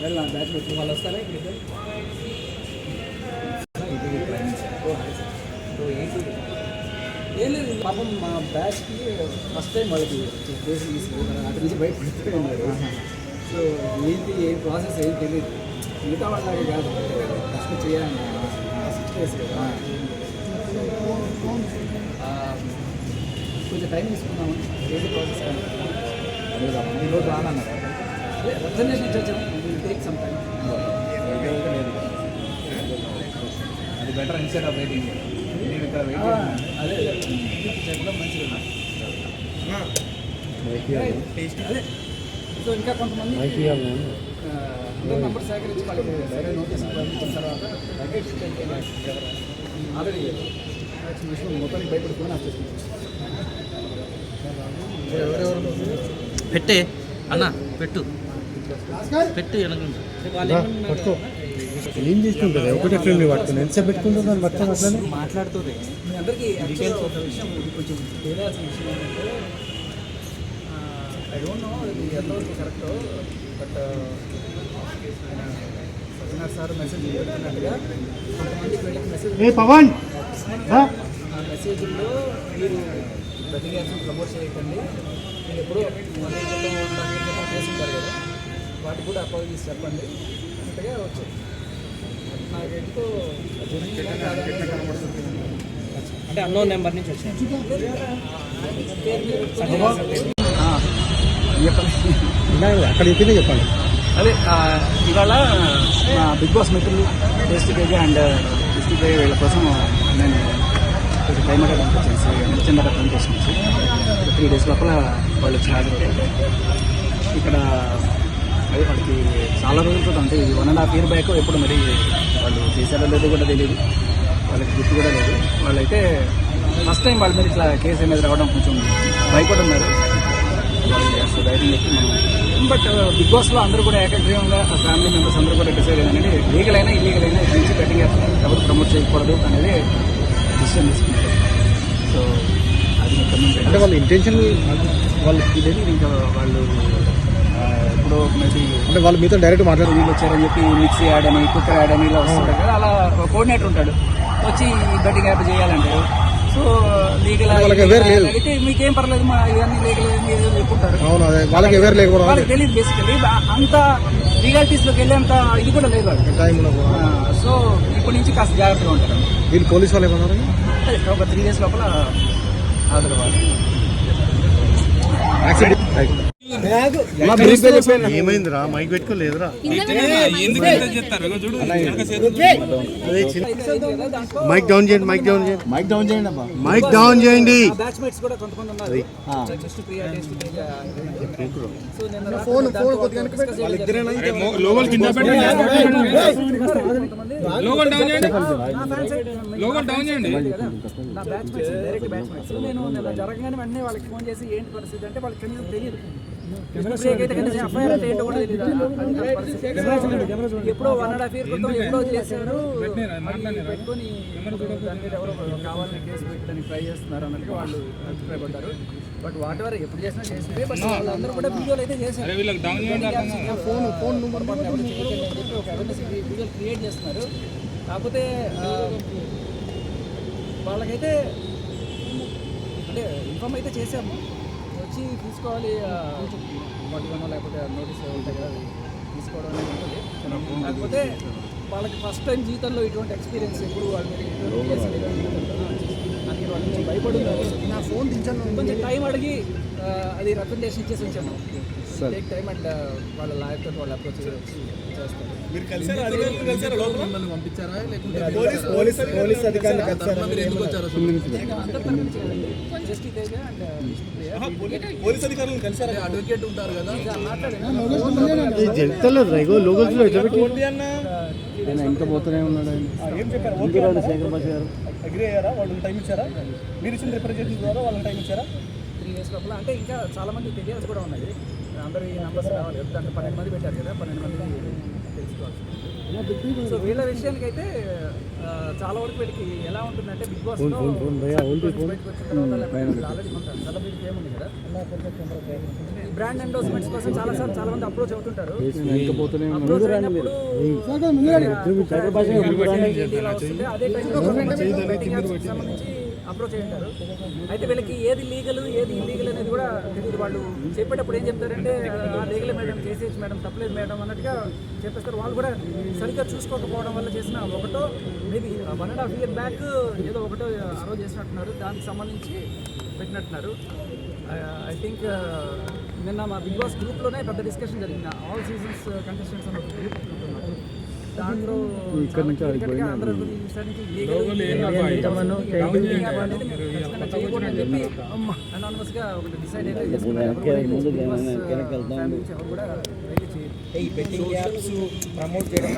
నా బ్యాచ్ వచ్చి వాళ్ళు వస్తారా ఇక్కడికి? ఏం లేదు పాపం మా బ్యాచ్కి ఫస్ట్ టైం వాళ్ళకి కేసు తీసుకున్నారు అటు నుంచి బయట ఉన్నారు సో ఏంటి ఏ ప్రాసెస్ ఏం తెలియదు మిగతా వాళ్ళకి కాదు ఫస్ట్ చేయాలి సిక్స్ డేస్ కదా. కొంచెం టైం తీసుకున్నాము ఏంటి ప్రాసెస్ ఈరోజు రానన్నారు అదే రిజర్వేషన్ టేక్ సమ్ టైం అది బెటర్ ఇన్స్టెడ్ ఆఫ్ వెయిటింగ్ నేను ఇక్కడ వెయిటింగ్ అదే చెప్పడం మంచిది అదే సో ఇంకా కొంతమంది అందరూ నంబర్ సేకరించి వాళ్ళకి నోటీస్ పంపించిన తర్వాత ఆల్రెడీ మొత్తానికి పెట్టే. అన్న పెట్టు. పెట్టు పట్టుకో. ఏం చేస్తుంటుంది ఒకటే ఫ్రెండ్ పట్టుకుని పట్టుకొని అట్లనే. మాట్లాడుతుంది ఐ డోంట్ నో ఇది ఎంతవరకు correct but sir message Pawan. ఆ మెసేజ్లో మీరు బ్రతికేషన్ ప్రమోట్ చేయకండి. మీరు ఎప్పుడో వన్ ఇయర్ క్రితం వన్ వన్ ఇయర్ క్రితం చేస్తుంటారు కదా వాటికి కూడా అపాలజీస్ చెప్పండి. అన్నట్టుగా వచ్చాయి నాకు ఎందుకో అంటే అన్నో నెంబర్ నుంచి వచ్చాను అక్కడ చెప్పిందే చెప్పండి. అదే ఆ, ఇవాళ మా బిగ్ బాస్ మిత్రులు టేస్ట్ కేజీ అండ్ డిస్ట్రిక్ట్ వీళ్ళ కోసం నేను కొంచెం టైం అక్కడ పంపించాను చిన్న పంపించేసి త్రీ డేస్ లోపల వాళ్ళు వచ్చి ఇక్కడ అదే వాళ్ళకి చాలా రోజుల క్రితం అంటే one and half year back ఎప్పుడు మరి వాళ్ళు చేశారో లేదో కూడా తెలియదు వాళ్ళకి గుర్తు కూడా లేదు. వాళ్ళైతే ఫస్ట్ టైం వాళ్ళ మీద ఇట్లా కేసు మీద రావడం కొంచెం భయపడి ఉన్నారు ధైర్యం చెప్పి మనం బట్ బిగ్ బాస్లో అందరూ కూడా ఏకగ్రీవంగా ఫ్యామిలీ మెంబర్స్ అందరూ కూడా డిసైడ్ అయ్యారంటే లీగల్ అయినా ఇల్లీగల్ అయినా ఇక్కడి నుంచి బెట్టింగ్ ఎవరు ప్రమోట్ చేయకూడదు అనేది డిసిషన్ తీసుకున్నారు సో అది అంటే వాళ్ళ ఇంటెన్షన్ వాళ్ళు ఇదేది ఇంకా వాళ్ళు ఆ, ఎప్పుడో మేబీ అంటే వాళ్ళు మీతో డైరెక్ట్ మాట్లాడారు వీళ్ళు వచ్చారని చెప్పి మిక్సీ యాడ్ అని కుక్కర్ యాడ్ అని ఇలా వస్తుంటారు కదా అలా కోఆర్డినేటర్ ఉంటాడు. వచ్చి బెట్టింగ్ యాప్ చేయాలంటారు. So legal. అయితే మీకేం పర్లేదు మా ఇవన్నీ లీగల్ మీరు చెప్పుకుంటారు వాళ్ళకి ఎవరు లేకపోవడం వాళ్ళకి తెలియదు బేసికలీ అంత లీగాలిటీస్లోకి వెళ్ళేంత ఇది కూడా లేదు సో ఇప్పటి నుంచి కాస్త జాగ్రత్తగా ఉంటారు. వీళ్ళు పోలీస్ వాళ్ళు ఏమన్నారు? ఒక త్రీ డేస్ లోపల హాజరు అవ్వాలి ఏమైందిరా? మైక్ పెట్టుకోలేదురా మైక్ డౌన్ చేయండి. మైక్ డౌన్ చేయండి మైక్ డౌన్ చేయండి. అబ్బా. మైక్ డౌన్ చేయండి. ఫోన్ ఫోన్ లోగోలు కింద లోగోలు డౌన్ చేయండి. లోగోలు డౌన్ చేయండి. నా బ్యాచ్మేట్స్ డైరెక్ట్ బ్యాచ్మేట్స్. నేను జరగగానే వెంటనే వాళ్ళకి ఫోన్ చేసి ఏంటి పరిస్థితి అంటే వాళ్ళకి కనీసం తెలియదు. ఎప్పుడో వన్ అండ్ హాఫ్ ఇయర్ క్రితం ఎప్పుడో చేశారు. పెట్టుకొని దాని మీద ఎవరో కావాలని కేసు పెట్టడానికి ట్రై చేస్తున్నారు అన్నట్టు వాళ్ళు అభిప్రాయపడ్డారు. బట్ వాట్ ఎవర్ ఎప్పుడు చేసినా బట్ వాళ్ళందరూ కూడా వీడియోలు అయితే చేశారు. ఫోన్ ఫోన్ నెంబర్ పట్ల ఎవరు చేయకండి అని చెప్పి ఒక అవేర్నెస్ వీడియో క్రియేట్ చేస్తున్నారు. కాకపోతే వాళ్ళకైతే అంటే ఇన్ఫామ్ అయితే చేసాము వచ్చి తీసుకోవాలి పట్టుకోవడం లేకపోతే నోటీస్ ఉంటాయి కదా తీసుకోవడం అనేది ఉంటుంది. కాకపోతే వాళ్ళకి ఫస్ట్ టైం జీవితంలో ఇటువంటి ఎక్స్పీరియన్స్ ఎప్పుడు వాళ్ళ వాళ్ళు నా ఫోన్ దించాను కొంచెం టైం అడిగి అది రికమెండేషన్ ఇచ్చేసి ఉంచాను టేక్ టైం అండ్ వాళ్ళ లాయర్ తోటి వాళ్ళు అప్రోచ్ చేస్తారు. పోలీస్ పోలీస్ అధికారులు కలిసారు? జస్ట్ తేజ అండ్ అడ్వకేట్ ఉంటారు కదా. చెప్తలేదు రైగో లోగోస్లో ఎట్లా పెట్టి. ఆయన ఇంకా పోతూనే ఉన్నాడు. ఆయన ఏం చెప్పారు? శేఖర్ బాష గారు? అగ్రి అయ్యారా? వాళ్ళు టైం ఇచ్చారా? మీరు ఇచ్చిన రిప్రజెంటేటివ్ ద్వారా వాళ్ళకి టైం ఇచ్చారా? త్రీ డేస్ లోపల. అంటే ఇంకా చాలా మంది తెలియాల్సి కూడా ఉన్నాయి అందరూ ఈ నెంబర్స్ రావాలి. అంటే పన్నెండు మంది పెట్టారు కదా పన్నెండు మంది తెలుసుకోవాలి సో వీళ్ళ విషయానికి అయితే చాలా వరకు వీళ్ళకి ఎలా ఉంటుందంటే బిగ్ బాస్ బ్రాండ్ ఎండోస్మెంట్స్ కోసం చాలా సార్లు చాలా మంది అప్రోచ్ అవుతుంటారు. అప్రోచ్ అయినప్పుడు. అదే టైంలో సంబంధించి అప్రోచ్ అయ్యి ఉంటారు. అయితే వీళ్ళకి ఏది లీగల్ ఏది ఇల్లీగల్ అనేది కూడా తెలియదు వాళ్ళు చెప్పేటప్పుడు ఏం చెప్తారంటే legal madam K C H madam తప్పలేదు మేడం అన్నట్టుగా చెప్పేస్తారు. వాళ్ళు కూడా సరిగ్గా చూసుకోకపోవడం వల్ల చేసిన ఒకటో maybe one and half year back ఏదో ఒకటో ఆ చేసినట్టున్నారు. దానికి సంబంధించి పెట్టినట్టున్నారు. ఐ థింక్ నిన్న మా బిగ్ బాస్ గ్రూప్లోనే పెద్ద డిస్కషన్ జరిగింది. ఆల్ సీజన్స్ కంటెస్టెంట్స్ అన్న ఒక గ్రూప్ దాంట్లో ఇక్కడ నుంచి అందరూ ఈ సైడ్ నుంచి legal అనేది ఖచ్చితంగా చేయకూడదని చెప్పి anonymous గా ఒకటి డిసైడ్ అయితే కూడా ప్రమోట్ చేయడం